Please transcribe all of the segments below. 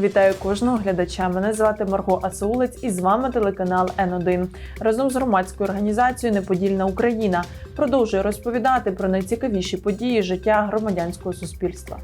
Вітаю кожного глядача. Мене звати Марго Асоулець і з вами телеканал Н1. Разом з громадською організацією Неподільна Україна продовжує розповідати про найцікавіші події життя громадянського суспільства.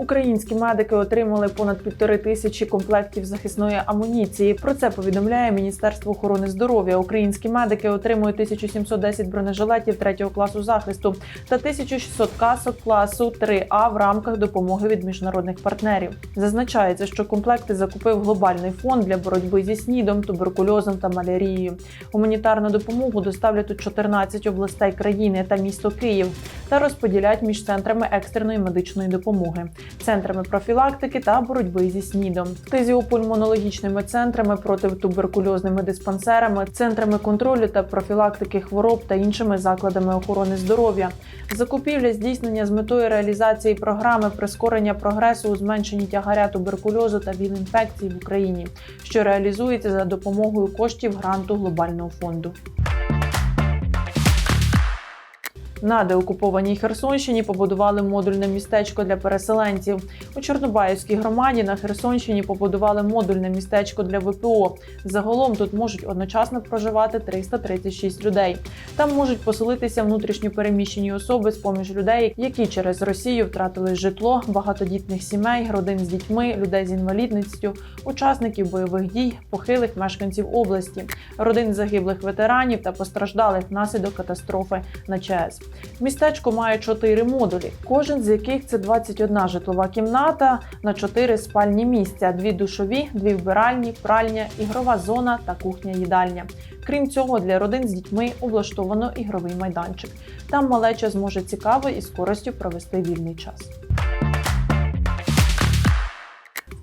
Українські медики отримали понад півтори тисячі комплектів захисної амуніції. Про це повідомляє Міністерство охорони здоров'я. Українські медики отримують 1710 бронежилетів третього класу захисту та 1600 касок класу 3А в рамках допомоги від міжнародних партнерів. Зазначається, що комплекти закупив глобальний фонд для боротьби зі снідом, туберкульозом та малярією. Гуманітарну допомогу доставлять у 14 областей країни та місто Київ та розподілять між центрами екстреної медичної допомоги центрами профілактики та боротьби зі снідом, фтизіопульмонологічними центрами протитуберкульозними диспансерами, центрами контролю та профілактики хвороб та іншими закладами охорони здоров'я. Закупівля здійснення з метою реалізації програми прискорення прогресу у зменшенні тягаря туберкульозу та ВІЛ-інфекцій в Україні, що реалізується за допомогою коштів гранту глобального фонду. На деокупованій Херсонщині побудували модульне містечко для переселенців. У Чорнобаївській громаді на Херсонщині побудували модульне містечко для ВПО. Загалом тут можуть одночасно проживати 336 людей. Там можуть поселитися внутрішньо переміщені особи з поміж людей, які через Росію втратили житло, багатодітних сімей, родин з дітьми, людей з інвалідністю, учасників бойових дій, похилих мешканців області, родин загиблих ветеранів та постраждалих внаслідок катастрофи на ЧАЕС. Містечко має чотири модулі, кожен з яких це 21 житлова кімната на 4 спальні місця, дві душові, дві вбиральні, пральня, ігрова зона та кухня-їдальня. Крім цього, для родин з дітьми облаштовано ігровий майданчик. Там малеча зможе цікаво і з користю провести вільний час.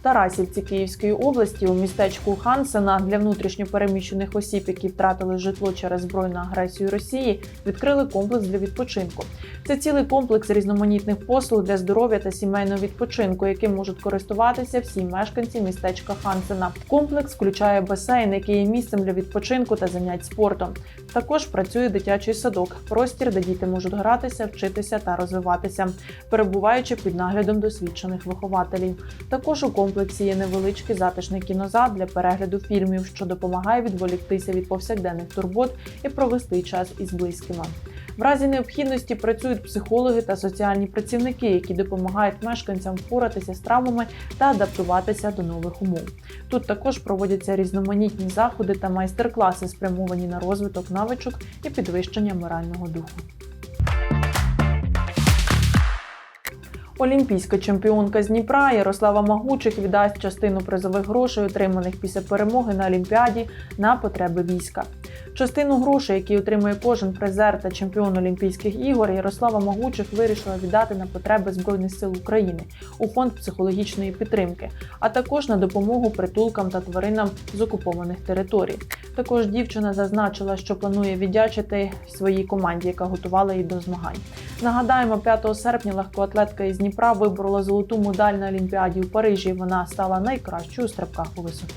Тарасівці Київської області у містечку Хансена для внутрішньопереміщених осіб, які втратили житло через збройну агресію Росії, відкрили комплекс для відпочинку. Це цілий комплекс різноманітних послуг для здоров'я та сімейного відпочинку, яким можуть користуватися всі мешканці містечка Хансена. Комплекс включає басейн, який є місцем для відпочинку та занять спортом. Також працює дитячий садок, простір, де діти можуть гратися, вчитися та розвиватися, перебуваючи під наглядом досвідчених вихователів. Також у комплексі є невеличкий затишний кінозал для перегляду фільмів, що допомагає відволіктися від повсякденних турбот і провести час із близькими. В разі необхідності працюють психологи та соціальні працівники, які допомагають мешканцям впоратися з травмами та адаптуватися до нових умов. Тут також проводяться різноманітні заходи та майстер-класи, спрямовані на розвиток навичок і підвищення морального духу. Олімпійська чемпіонка з Дніпра Ярослава Магучих віддасть частину призових грошей, отриманих після перемоги на Олімпіаді, на потреби війська. Частину грошей, які отримує кожен призер та чемпіон Олімпійських ігор, Ярослава Магучих вирішила віддати на потреби Збройних сил України у фонд психологічної підтримки, а також на допомогу притулкам та тваринам з окупованих територій. Також дівчина зазначила, що планує віддячити своїй команді, яка готувала її до змагань. Нагадаємо, 5 серпня легкоатлетка із Дніпра виборола золоту медаль на Олімпіаді у Парижі. Вона стала найкращою у стрибках у висоту.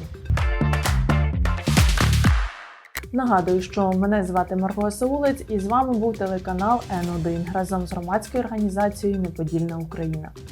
Нагадую, що мене звати Марго Саулець, і з вами був телеканал Н1 разом з громадською організацією Неподільна Україна.